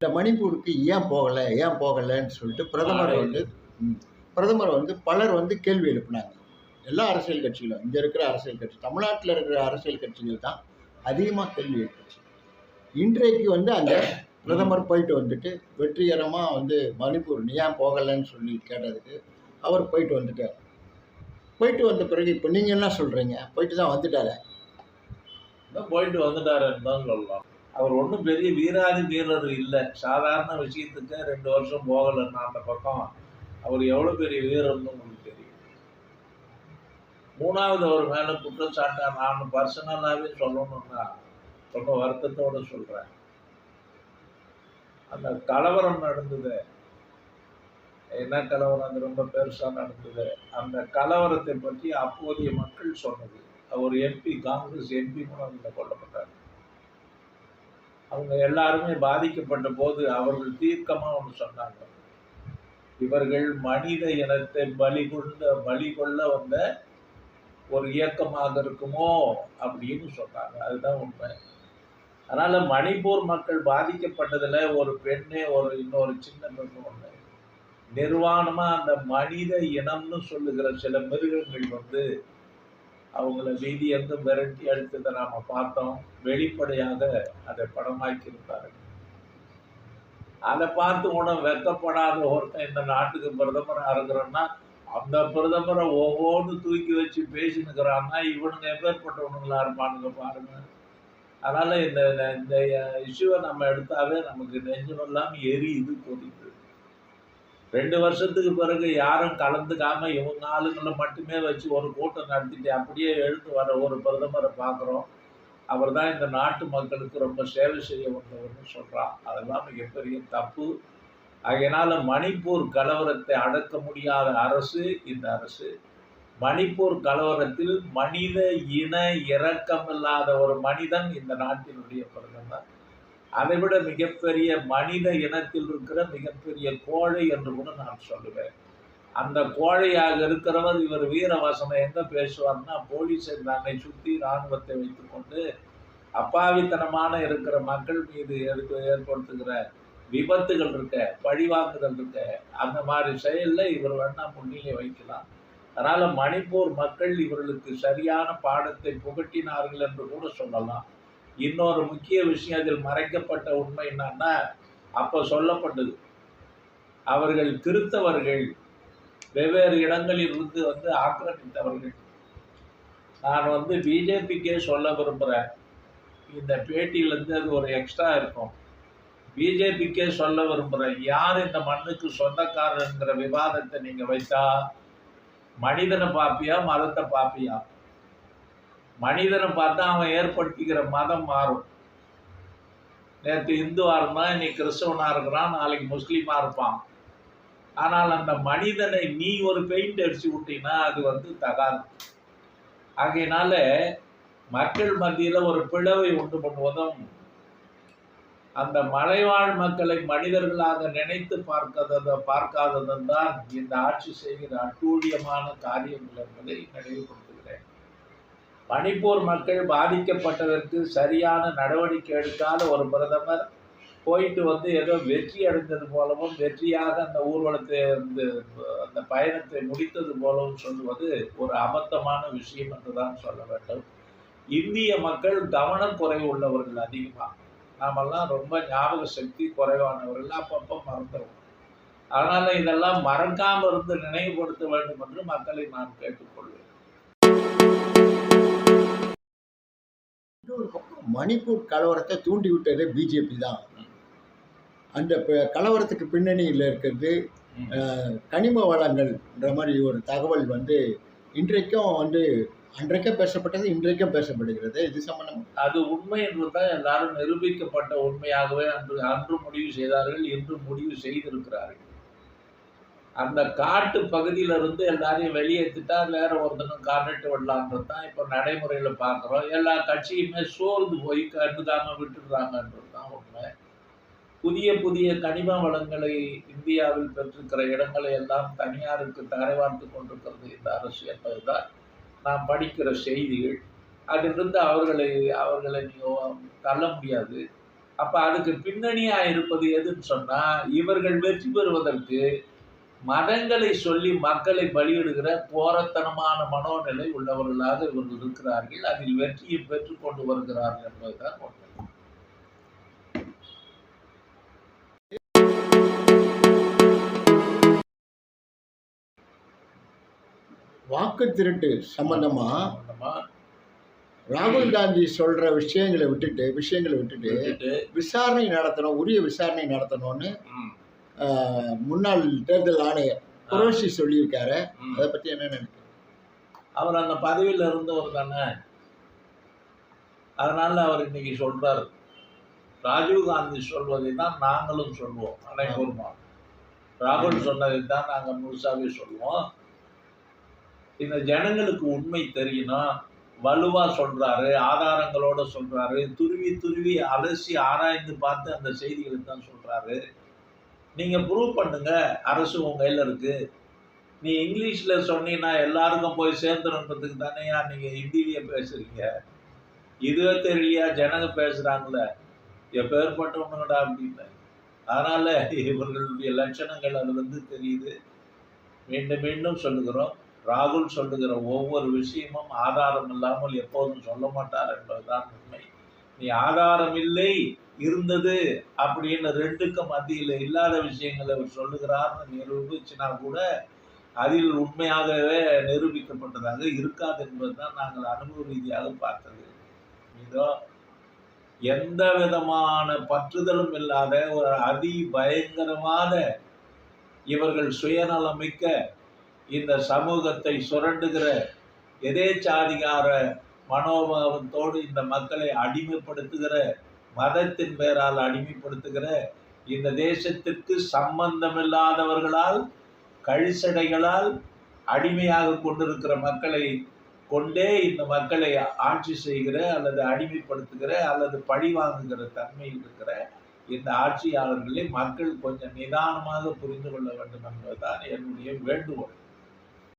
இந்த மணிப்பூருக்கு ஏன் போகலை ஏன் போகலைன்னு சொல்லிட்டு பிரதமர் வந்து பிரதமர் வந்து பலர் வந்து கேள்வி எழுப்பினாங்க. எல்லா அரசியல் கட்சிகளும் இங்கே இருக்கிற அரசியல் கட்சி தமிழ்நாட்டில் இருக்கிற அரசியல் கட்சிகள் தான் அதிகமாக கேள்வி எழுப்பிச்சு. இன்றைக்கு வந்து அந்த பிரதமர் போயிட்டு வந்துட்டு வெற்றிகரமாக வந்து மணிப்பூர் நீ ஏன் போகலைன்னு சொல்லி கேட்டதுக்கு அவர் போயிட்டு வந்துட்டார். போயிட்டு வந்த பிறகு இப்போ நீங்கள் என்ன சொல்கிறீங்க போயிட்டு தான் வந்துட்டாரு. போயிட்டு வந்துட்டாருன்னு தான் சொல்லலாம். அவர் ஒன்றும் பெரிய வீராதி வீரர் இல்லை. சாதாரண விஷயத்துக்கு ரெண்டு வருஷம் போகலைன்னா அந்த பக்கம். அவர் எவ்வளோ பெரிய வீரர்னு உங்களுக்கு தெரியும். மூணாவது அவர் மேலே குற்றச்சாட்டை நான் பர்சனலாகவே சொல்லணும்னா ரொம்ப வருத்தத்தோடு சொல்கிறேன் அந்த கலவரம் நடந்தது. என்ன கலவரம்? அது ரொம்ப பெருசாக நடந்தது. அந்த கலவரத்தை பற்றி அப்போதைய மக்கள் சொன்னது. அவர் எம்பி காங்கிரஸ் எம்பி கூட அதில் கொல்லப்பட்டார். அவங்க எல்லாருமே பாதிக்கப்பட்ட போது அவர்கள் தீர்க்கமாக ஒன்று சொன்னாங்க. இவர்கள் மனித இனத்தை பலி கொண்ட பலி கொள்ள வந்த ஒரு இயக்கமாக இருக்குமோ அப்படின்னு சொன்னாங்க. அதுதான் உண்மை. அதனால் மணிப்பூர் மக்கள் பாதிக்கப்பட்டதில் ஒரு பெண்ணே ஒரு இன்னொரு சின்ன பெண்ணு ஒன்று நிர்வாணமாக அந்த மனித இனம்னு சொல்லுகிற சில மிருகங்கள் வந்து அவங்கள வீதியிருந்து விரட்டி அடித்ததை நாம் பார்த்தோம். வெளிப்படையாக அதை படமாக்கியிருந்தார்கள். அதை பார்த்து உன வெக்கப்படாத ஒருத்தன் இந்த நாட்டுக்கு பிரதமராக இருக்கிறோன்னா அந்த பிரதமரை ஒவ்வொன்று தூக்கி வச்சு பேசினுக்கிறான்னா இவனுங்க எப்பேற்பட்டவனுங்களா இருப்பானுங்க பாருங்க. அதனால இந்த இந்த இஷ்யூவை நம்ம எடுத்தாவே நமக்கு நெஞ்சமெல்லாம் எரியுது கொதிக்குது. ரெண்டு வருஷத்துக்கு பிறகு யாரும் கலந்துக்காம இவங்க ஆளுங்களை மட்டுமே வச்சு ஒரு கூட்டம் நடத்திட்டு அப்படியே எழுந்து வர ஒரு பிரதமரை பார்க்குறோம். அவர் தான் இந்த நாட்டு மக்களுக்கு ரொம்ப சேவை செய்ய வந்தவர்னு சொல்கிறான் அதெல்லாம் மிகப்பெரிய தப்பு. அதனால் மணிப்பூர் கலவரத்தை அடக்க முடியாத அரசு இந்த அரசு. மணிப்பூர் கலவரத்தில் மனித இன இரக்கமில்லாத ஒரு மனிதன் இந்த நாட்டினுடைய பிரதமர். அதை விட மிகப்பெரிய மனித இனத்தில் இருக்கிற மிகப்பெரிய கோழை என்று கூட நான் சொல்லுவேன். அந்த கோழையாக இருக்கிறவர் இவர் வீரவசனம் எங்க பேசுவார்னா போலீஸை தன்னை சுற்றி இராணுவத்தை வைத்துக்கொண்டு அப்பாவித்தனமான இருக்கிற மக்கள் மீது ஏற்ப- ஏற்படுத்துகிற விபத்துகள் இருக்க பழிவாங்குதல் இருக்க அந்த மாதிரி செயலில் இவர் வேணா முன்னிலை வைக்கலாம் அதனால் மணிப்பூர் மக்கள் இவர்களுக்கு சரியான பாடத்தை புகட்டினார்கள் என்று கூட சொல்லலாம். இன்னொரு முக்கிய விஷயம் அதில் மறைக்கப்பட்ட உண்மை என்னன்னா அப்போ சொல்லப்பட்டது. அவர்கள் கிறித்தவர்கள் வெவ்வேறு இடங்களில் இருந்து வந்து ஆக்கிரமித்தவர்கள். நான் வந்து பிஜேபிக்கே சொல்ல விரும்புகிறேன் இந்த பேட்டியிலேருந்து அது ஒரு எக்ஸ்ட்ரா இருக்கும். பிஜேபிக்கே சொல்ல விரும்புகிறேன் யார் இந்த மண்ணுக்கு சொந்தக்காரங்கிற விவாதத்தை நீங்கள் வைத்தா? மனிதனை பார்ப்பியா மதத்தை பார்ப்பியா? மனிதனை பார்த்தா அவன் ஏற்படுத்திக்கிற மதம் மாறும். நேற்று இந்துவாக இருந்தான் இன்னைக்கு கிறிஸ்தவனாக இருக்கிறான் நாளைக்கு முஸ்லீமாக இருப்பான். ஆனால் அந்த மனிதனை நீ ஒரு பெயிண்ட் அடிச்சு விட்டீங்கன்னா அது வந்து தகாது. ஆகையினால மக்கள் மத்தியில் ஒரு பிளவை உண்டு பண்ணுவதும் அந்த மலைவாழ் மக்களை மனிதர்களாக நினைத்து பார்க்காதத பார்க்காததும் தான் இந்த ஆட்சி செய்கிற அட்டூழியமான காரியங்கள் என்பதை நினைவுபடுத்துகிறேன் மணிப்பூர் மக்கள் பாதிக்கப்பட்டதற்கு சரியான நடவடிக்கை எடுக்காத ஒரு பிரதமர் போயிட்டு வந்து ஏதோ வெற்றி அடைந்தது போலவும் வெற்றியாக அந்த ஊர்வலத்தை வந்து அந்த பயணத்தை முடித்தது போலவும் சொல்லுவது ஒரு அபத்தமான விஷயம் என்று தான் சொல்ல வேண்டும். இந்திய மக்கள் கவனக்குறைவு உள்ளவர்கள் அதிகமாக நாமெல்லாம் ரொம்ப ஞாபக சக்தி குறைவானவர்கள். அப்பப்போ மறந்துடுவோம் அதனால் இதெல்லாம் மறக்காமல் இருந்து நினைவுபடுத்த வேண்டும் என்று மக்களை நான் கேட்டுக்கொள்வேன். மணிப்பூர் கலவரத்தை தூண்டி விட்டது பிஜேபி தான். அந்த கலவரத்துக்கு பின்னணியில் இருக்கிறது கனிம வளங்கள்ன்ற மாதிரி ஒரு தகவல் வந்து இன்றைக்கும் வந்து அன்றைக்கே பேசப்பட்டது இன்றைக்கும் பேசப்படுகிறது. இது சம்பந்தம்? அது உண்மை என்றுதான் எல்லாரும் நிரூபிக்கப்பட்ட உண்மையாகவே அன்று அன்று முடிவு செய்தார்கள் இன்று முடிவு செய்திருக்கிறார்கள். அந்த காட்டு பகுதியில இருந்து எல்லாரையும் வெளியேற்றிட்டா வேற ஒருத்தனும் கான்ட்ராக்ட் விடலான்றது தான் இப்போ நடைமுறையில் பார்க்குறோம். எல்லா கட்சியுமே சோர்ந்து போய் கண்டுக்காம விட்டுடுறாங்கன்றது தான் உண்மை. புதிய புதிய கனிம வளங்களை இந்தியாவில் பெற்றிருக்கிற இடங்களை எல்லாம் தனியாருக்கு தரைவார்த்து கொண்டிருக்கிறது இந்த அரசு என்பதுதான் நாம் படிக்கிற செய்திகள். அதிலிருந்து அவர்களை அவர்களை நீங்கள் தள்ள முடியாது. அப்போ அதுக்கு பின்னணியாக இருப்பது எதுன்னு சொன்னால் இவர்கள் வெற்றி பெறுவதற்கு மதங்களை சொல்லி மக்களை பலியிடுகிற போரத்தனமான மனோநிலை உள்ளவர்களாக இவர்கள் இருக்கிறார்கள். அதில் வெற்றியை பெற்றுக் கொண்டு வருகிறார்கள் என்பதுதான் உண்மை. வாக்கு திருட்டு சம்பந்தமா? ராகுல் காந்தி சொல்ற விஷயங்களை விட்டுட்டு விஷயங்களை விட்டுட்டு விசாரணை நடத்தணும் உரிய விசாரணை நடத்தணும்னு முன்னாள் தேர்தல் ஆணையர் குரோஷி சொல்லியிருக்காரு. அதை பத்தி என்ன அவர் அந்த பதவியில் இருந்தவர் தானே. அதனால அவர் இன்னைக்கு சொல்றாரு. ராஜீவ் காந்தி சொல்வதை தான் நாங்களும் சொல்வோம். அனைவருமா ராகுல் சொன்னதை தான் நாங்கள் முழுசாவே சொல்லுவோம் இந்த ஜனங்களுக்கு உண்மை தெரியணும் வலுவா சொல்றாரு ஆதாரங்களோட சொல்றாரு துருவி துருவி அலசி ஆராய்ந்து பார்த்து அந்த செய்திகளை தான் சொல்றாரு. நீங்கள் ப்ரூவ் பண்ணுங்க அரசு உங்கள் கையில் இருக்குது நீ இங்கிலீஷில் சொன்னீங்கன்னா எல்லாருக்கும் போய் சேர்ந்துருன்றதுக்கு தானேயா நீங்கள் ஹிந்திலேயே பேசுகிறீங்க இதுவே தெரியலையா? ஜனங்க பேசுறாங்கல்ல. எப்பேற்பட்டவனுங்கடா அப்படின்னு. அதனால் இவர்களுடைய லட்சணங்கள் அது வந்து தெரியுது. மீண்டும் மீண்டும் சொல்லுகிறோம். ராகுல் சொல்லுகிற ஒவ்வொரு விஷயமும் ஆதாரம் இல்லாமல் எப்போதும் சொல்ல மாட்டார் என்பதுதான் உண்மை. நீ ஆதாரம் இல்லை இருந்தது அப்படின்னு ரெண்டுக்கும் மத்தியில் இல்லாத விஷயங்களை அவர் சொல்லுகிறார்னு நிரூபிச்சுனா கூட அதில் உண்மையாகவே நிரூபிக்கப்பட்டதாக இருக்காது என்பதுதான் நாங்கள் அனுபவ ரீதியாக பார்த்தது. இதோ எந்த விதமான பற்றுதலும் இல்லாத ஒரு அதி பயங்கரமான இவர்கள் சுயநலமிக்க இந்த சமூகத்தை சுரண்டுகிற எதேச்சாதிகார மனோபாவத்தோடு இந்த மக்களை அடிமைப்படுத்துகிற மதத்தின் பெயரால் அடிமைப்படுத்துகிற இந்த தேசத்திற்கு சம்பந்தமில்லாதவர்களால் கழிசடைகளால் அடிமையாக கொண்டிருக்கிற மக்களை கொண்டே இந்த மக்களை ஆட்சி செய்கிற அல்லது அடிமைப்படுத்துகிற அல்லது பழி வாங்குகிற தன்மையில் இருக்கிற இந்த ஆட்சியாளர்களை மக்கள் கொஞ்சம் நிதானமாக புரிந்து கொள்ள வேண்டும் என்பதுதான் என்னுடைய வேண்டுகோள்.